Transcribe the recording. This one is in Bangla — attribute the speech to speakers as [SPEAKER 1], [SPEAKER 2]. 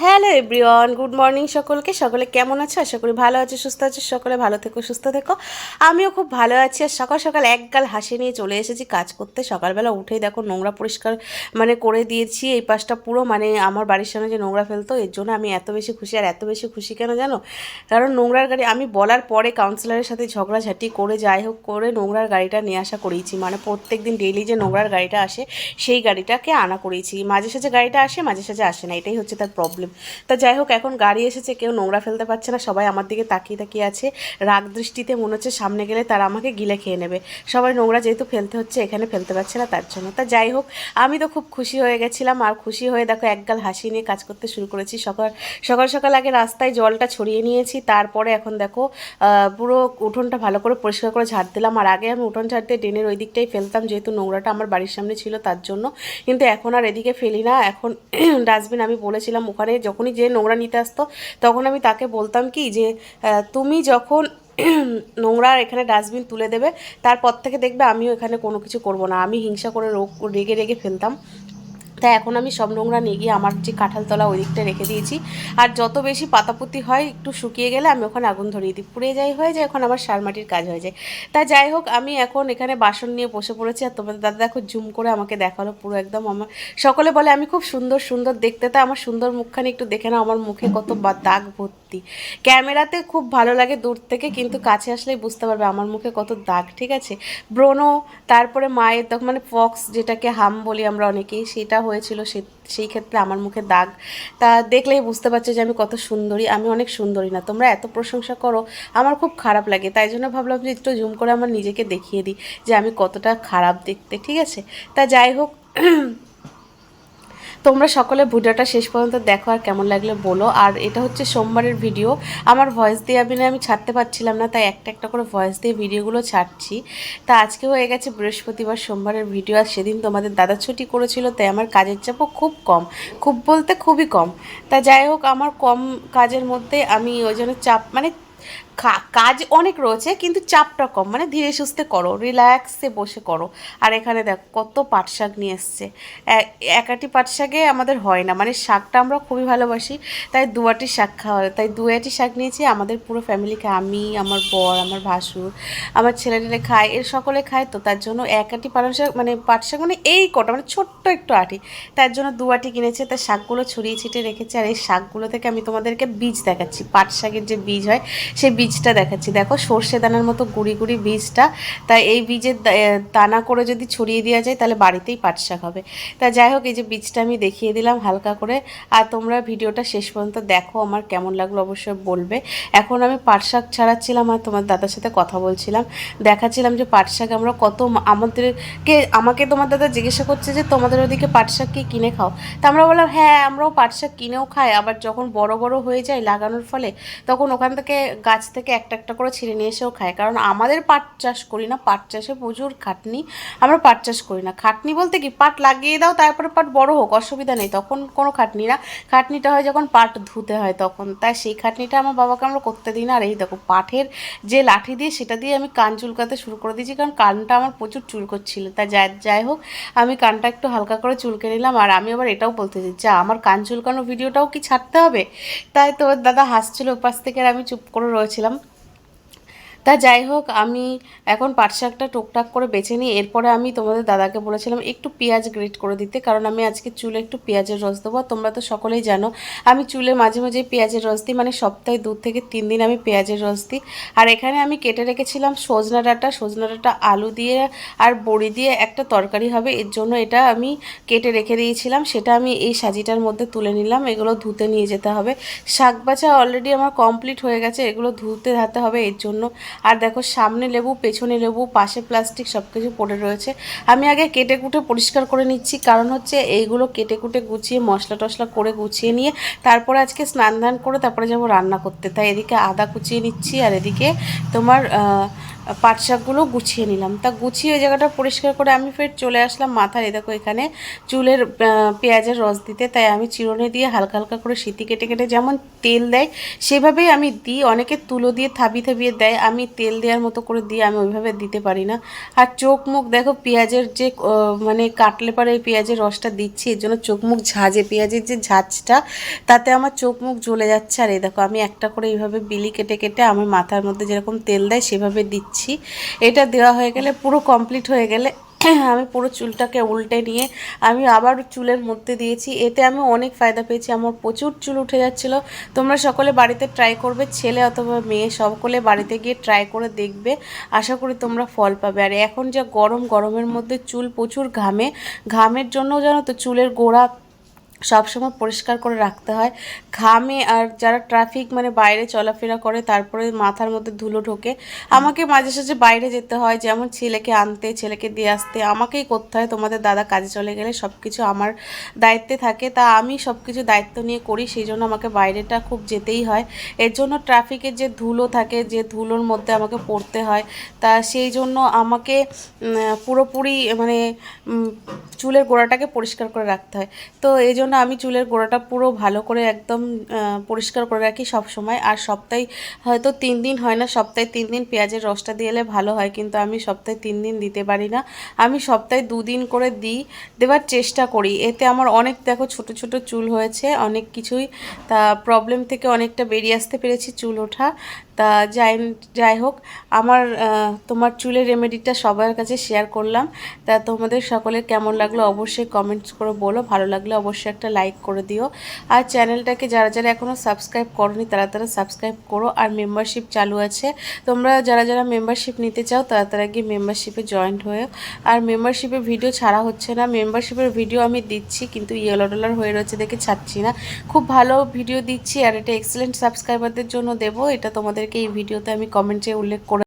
[SPEAKER 1] হ্যালো এভরিওয়ান, গুড মর্নিং সকলকে। সকলে কেমন আছে? আশা করি ভালো আছে, সুস্থ আছে, সকলে ভালো থেকো, সুস্থ থেকো। আমিও খুব ভালো আছি আর সকাল সকাল একগাল হাসি নিয়ে চলে এসেছি কাজ করতে। সকালবেলা উঠেই দেখো নোংরা পরিষ্কার মানে করে দিয়েছি। এই পাশটা পুরো মানে আমার বাড়ির সামনে যে নোংরা ফেলতো, এর জন্য আমি এত বেশি খুশি। আর এত বেশি খুশি কেন জানো? কারণ নোংরার গাড়ি, আমি বলার পরে কাউন্সিলরের সাথে ঝগড়াঝাটি করে যাই হোক, করে নোংরার গাড়িটা নিয়ে আসা করিয়েছি মানে প্রত্যেক দিন ডেইলি যে নোংরার গাড়িটা আসে, সেই গাড়িটাকে আনা করিয়েছি মাঝে সাঝে গাড়িটা আসে, মাঝে সাঝে আসে না। এটাই হচ্ছে তার প্রবলেম তা যাই হোক, এখন গাড়ি এসেছে, কেউ নোংরা ফেলতে পারছে না, সবাই আমার দিকে তাকিয়ে তাকিয়ে আছে। রাগ দৃষ্টিতে মনে হচ্ছে সামনে গেলে তারা আমাকে গিলে খেয়ে নেবে। সবাই নোংরা যেহেতু ফেলতে হচ্ছে, এখানে ফেলতে পারছে না তার জন্য। তা যাই হোক, আমি তো খুব খুশি হয়ে গেছিলাম। আর খুশি হয়ে দেখো একগাল হাসি নিয়ে কাজ করতে শুরু করেছি। সকাল সকাল সকাল আগে রাস্তায় জলটা ছড়িয়ে নিয়েছি, তারপরে এখন দেখো পুরো উঠোনটা ভালো করে পরিষ্কার করে ঝাড় দিলাম। আর আগে আমি উঠোন ঝাড়তে ড্রেনের ওই দিকটাই ফেলতাম, যেহেতু নোংরাটা আমার বাড়ির সামনে ছিল তার জন্য। কিন্তু এখন আর এদিকে ফেলি না। এখন ডাস্টবিন আমি বলেছিলাম, ওখানে যখনই যে নোংরা নিতে আসতো, তখন আমি তাকে বলতাম কি যে তুমি যখন নোংরা এখানে ডাস্টবিন তুলে দেবে, তারপর থেকে দেখবে আমিও এখানে কোনো কিছু করব না। আমি হিংসা করে রোগ, রেগে রেগে ফেলতাম। তাই এখন আমি সব নোংরা নিয়ে গিয়ে আমার যে কাঁঠালতলা ওই দিকটা রেখে দিয়েছি। আর যত বেশি পাতাপুতি হয়, একটু শুকিয়ে গেলে আমি ওখানে আগুন ধরিয়ে দিই। পুড়ে যাই, হয়ে যায়, এখন আমার সার মাটির কাজ হয়ে যায়। তা যাই হোক, আমি এখন এখানে বাসন নিয়ে বসে পড়েছি আর তোমাদের দাদা দেখো জুম করে আমাকে দেখাল পুরো একদম আমার। সকলে বলে, আমি খুব সুন্দর সুন্দর দেখতে। তা আমার সুন্দর মুখখানি একটু দেখে নাও, আমার মুখে কত বা- দাগ ভর্তি। ক্যামেরাতে খুব ভালো লাগে দূর থেকে, কিন্তু কাছে আসলেই বুঝতে পারবে আমার মুখে কত দাগ, ঠিক আছে? ব্রণ, তারপরে মায়ের তখন মানে ফক্স যেটাকে হাম বলি আমরা অনেকেই, সেটা হয়েছিল সে, সেই ক্ষেত্রে আমার মুখে দাগ। তা দেখলেই বুঝতে পারছ যে আমি কত সুন্দরী, আমি অনেক সুন্দরী না। তোমরা এত প্রশংসা করো, আমার খুব খারাপ লাগে। তাই জন্য ভাবলাম যে একটু জুম করে আমার নিজেকে দেখিয়ে দিই যে আমি কতটা খারাপ দেখতে, ঠিক আছে? তা যাই হোক তোমরা সকলে ভিডিওটা শেষ পর্যন্ত দেখো আর কেমন লাগলে বলো। আর এটা হচ্ছে সোমবারের ভিডিও। আমার ভয়েস দিয়ে আমি আমি ছাড়তে পারছিলাম না, তাই একটা একটা করে ভয়েস দিয়ে ভিডিওগুলো ছাড়ছি। তা আজকে হয়ে গেছে বৃহস্পতিবার সোমবারের ভিডিও, আর সেদিন তোমাদের দাদা ছুটি করেছিল, তাই আমার কাজের চাপও খুব কম, খুব বলতে খুবই কম। তা যাই হোক, আমার কম কাজের মধ্যে আমি ওই জন্য চাপ মানে কাজ অনেক রয়েছে, কিন্তু চাপটা কম। মানে ধীরে সুস্থে করো রিল্যাক্সে বসে করো। আর এখানে দেখো, কত পাট শাক নিয়ে এসছে। একাটি পাট শাকে আমাদের হয় না। মানে শাকটা আমরা খুবই ভালোবাসি, তাই দুয়াটি শাক খাওয়া। তাই দুয়াটি শাক নিয়েছি, আমাদের পুরো ফ্যামিলিকে আমি, আমার বর, আমার ভাসুর, আমার ছেলেটেলে খায়, এর সকলে খায় তো, তার জন্য এক আটি পালং শাক মানে পাট শাক মানে এই কটা মানে ছোট্ট একটু আটি। তার জন্য দু আটি কিনেছে, তার শাকগুলো ছড়িয়ে ছিটিয়ে রেখেছে, আর এই শাকগুলো থেকে আমি তোমাদেরকে বীজ দেখাচ্ছি। পাট শাকের যে বীজ হয়, সেই বীজটা দেখাচ্ছি। দেখো সর্ষে দানার মতো গুড়ি গুড়ি বীজটা। তাই এই বীজের দানা করে যদি ছড়িয়ে দেওয়া যায় তাহলে বাড়িতেই পাট শাক হবে। তা যাই হোক, এই যে বীজটা আমি দেখিয়ে দিলাম হালকা করে। আর তোমরা ভিডিওটা শেষ পর্যন্ত দেখো, আমার কেমন লাগল অবশ্যই বলবে। এখন আমি পাট শাক ছাড়াচ্ছিলাম আর তোমার দাদার সাথে কথা বলছিলাম। দেখাচ্ছিলাম যে পাট শাক আমরা কত আমাদেরকে, আমাকে তোমার দাদা জিজ্ঞাসা করছে যে তোমাদের ওদিকে পাট শাক কি কিনে খাও? তা আমরা বললাম হ্যাঁ আমরাও পাট শাক কিনেও খাই। আবার যখন বড় বড় হয়ে যায় লাগানোর ফলে, তখন ওখান থেকে গাছ থেকে একটা একটা করে ছিঁড়ে নিয়ে এসেও খায়। কারণ আমাদের পাট চাষ করি না, পাট চাষে প্রচুর খাটনি। আমরা পাট চাষ করি না। খাটনি বলতে কি? পাট লাগিয়ে দাও, তারপরে পাট বড় হোক, অসুবিধা নেই। তখন কোনো খাটনি না। খাটনিটা হয় যখন পাট ধুতে হয় তখন। তাই সেই খাটনিটা আমার বাবাকে আমরা করতে দিই না। আর এই দেখো পাঠের যে লাঠি দিয়ে, সেটা দিয়ে আমি কান চুলকাতে শুরু করে দিয়েছি। কারণ কানটা আমার প্রচুর চুল করছিল তা যাই যাই হোক, আমি কানটা একটু হালকা করে চুলকে নিলাম। আর আমি আবার এটাও বলতে চাই, যা, আমার কান চুলকানো ভিডিওটাও কি ছাড়তে হবে? তাই তো দাদা হাসছিল। ওপাশ থেকে আর আমি চুপ করে রয়েছিলাম। গেছিলাম তা যাই হোক, আমি এখন পাট শাকটা টুকটাক করে বেছে নিই। এরপরে আমি তোমাদের দাদাকে বলেছিলাম একটু পেঁয়াজ গ্রেট করে দিতে, কারণ আমি আজকে চুলে একটু পেঁয়াজের রস দেবো। তোমরা তো সকলেই জানো, আমি চুলে মাঝে মাঝে পেঁয়াজের রস দিই মানে সপ্তাহে দু থেকে তিন দিন আমি পেঁয়াজের রস দিই। আর এখানে আমি কেটে রেখেছিলাম সজনা ডাঁটা। সজনা ডাঁটা আলু দিয়ে আর বড়ি দিয়ে একটা তরকারি হবে। এর জন্য এটা আমি কেটে রেখে দিয়েছিলাম। সেটা আমি এই সাজিটার মধ্যে তুলে নিলাম। এগুলো ধুতে নিয়ে যেতে হবে। শাক বাছা অলরেডি আমার কমপ্লিট হয়ে গেছে। এগুলো ধুতে ধাতে হবে। এর জন্য আর দেখো, সামনে লেবু, পেছনে লেবু, পাশে প্লাস্টিক সব কিছু পড়ে রয়েছে। আমি আগে কেটে কুটে পরিষ্কার করে নিচ্ছি। কারণ হচ্ছে এইগুলো কেটে কুটে গুছিয়ে, মশলা টশলা করে গুছিয়ে নিয়ে, তারপরে আজকে স্নান ধান করে তারপরে যাব রান্না করতে। তাই এদিকে আদা কুচিয়ে নিচ্ছি আর এদিকে তোমার পাট শাকগুলো গুছিয়ে নিলাম। তা গুছিয়ে ওই জায়গাটা পরিষ্কার করে আমি ফের চলে আসলাম এই দেখো এখানে চুলের পেঁয়াজের রস দিতে। তাই আমি চিরুনি দিয়ে হালকা হালকা করে সিটি কেটে কেটে যেমন তেল দেয়, সেভাবেই আমি দিই। অনেকে তুলো দিয়ে থাবি থাবিয়ে দেয়, আমি তেল দেওয়ার মতো করে দিই, আমি ওইভাবে দিতে পারি না। আর চোখ মুখ, দেখো পেঁয়াজের যে মানে কাটলে পরে এই পেঁয়াজের রসটা দিচ্ছি, এর জন্য চোখ মুখ ঝাঁজে পেঁয়াজের যে ঝাঁজটা তাতে আমার চোখ মুখ জ্বলে যাচ্ছে। আর এই দেখো আমি একটা করে এইভাবে বিলি কেটে কেটে আমার মাথার মধ্যে যেরকম তেল দেয়, সেভাবে দিচ্ছি। এটা দেওয়া হয়ে গেলে পুরো কমপ্লিট হয়ে গেলে আমি পুরো চুলটাকে উল্টে নিয়ে আমি আবার চুলের মধ্যে দিয়েছি। এতে আমি অনেক ফায়দা পেয়েছি। আমার প্রচুর চুল উঠে যাচ্ছিল। তোমরা সকলে বাড়িতে ট্রাই করবে, ছেলে অথবা মেয়ে, সকলে বাড়িতে গিয়ে ট্রাই করে দেখবে। আশা করি তোমরা ফল পাবে। আর এখন যা গরম, গরমের মধ্যে চুল প্রচুর ঘামে। ঘামের জন্য জানো তো চুলের গোড়া সবসময় পরিষ্কার করে রাখতে হয়। ঘামে আর যারা ট্রাফিক মানে বাইরে চলাফেরা করে, তারপরে মাথার মধ্যে ধুলো ঢোকে, আমাকে মাঝে সাঝে বাইরে যেতে হয়। যেমন ছেলেকে আনতে, ছেলেকে দিয়ে আসতে, আমাকেই করতে হয়। তোমাদের দাদা কাজে চলে গেলে সব কিছু আমার দায়িত্বে থাকে। তা আমি সব কিছু দায়িত্ব নিয়ে করি, সেই জন্য আমাকে বাইরেটা খুব যেতেই হয়। এর জন্য ট্রাফিকের যে ধুলো থাকে, যে ধুলোর মধ্যে আমাকে পড়তে হয়, তা সেই জন্য আমাকে পুরোপুরি মানে চুলের গোড়াটাকে পরিষ্কার করে রাখতে হয়। তো এই জন্য আমি চুলের গোড়াটা পুরো ভালো করে একদম পরিষ্কার করে রাখি সব সময় আর সপ্তাহে হয়তো তিন দিন হয় না, সপ্তাহে তিন দিন পেঁয়াজের রসটা দিয়ে এলে ভালো হয়, কিন্তু আমি সপ্তাহে তিন দিন দিতে পারি না। আমি সপ্তাহে দুদিন করে দিই দেওয়ার চেষ্টা করি। এতে আমার অনেক, দেখো, ছোট ছোট চুল হয়েছে, অনেক কিছুই, তা প্রবলেম থেকে অনেকটা বেরিয়ে আসতে পেরেছি চুল ওঠা। তা যাই যাই হোক, আমার তোমার চুলের রেমেডিটা সবার কাছে শেয়ার করলাম। তা তোমাদের সকলের কেমন লাগল অবশ্যই কমেন্টস করে বলো। ভালো লাগলে অবশ্যই একটা লাইক করে দিও। আর চ্যানেলটাকে যারা যারা এখনও সাবস্ক্রাইব করনি, তারা তারা সাবস্ক্রাইব করো। আর মেম্বারশিপ চালু আছে। তোমরা যারা যারা মেম্বারশিপ নিতে চাও, তারা তারা গিয়ে মেম্বারশিপে জয়েন্ট হয়ে আর মেম্বারশিপের ভিডিও ছাড়া হচ্ছে না। মেম্বারশিপের ভিডিও আমি দিচ্ছি, কিন্তু ইয়েলো ডলার হয়ে রয়েছে দেখে ছাড়ছি না। খুব ভালো ভিডিও দিচ্ছি, আর এটা এক্সেলেন্ট সাবস্ক্রাইবারদের জন্য দেবো। এটা তোমাদেরকে এই ভিডিওতে আমি কমেন্টে উল্লেখ করে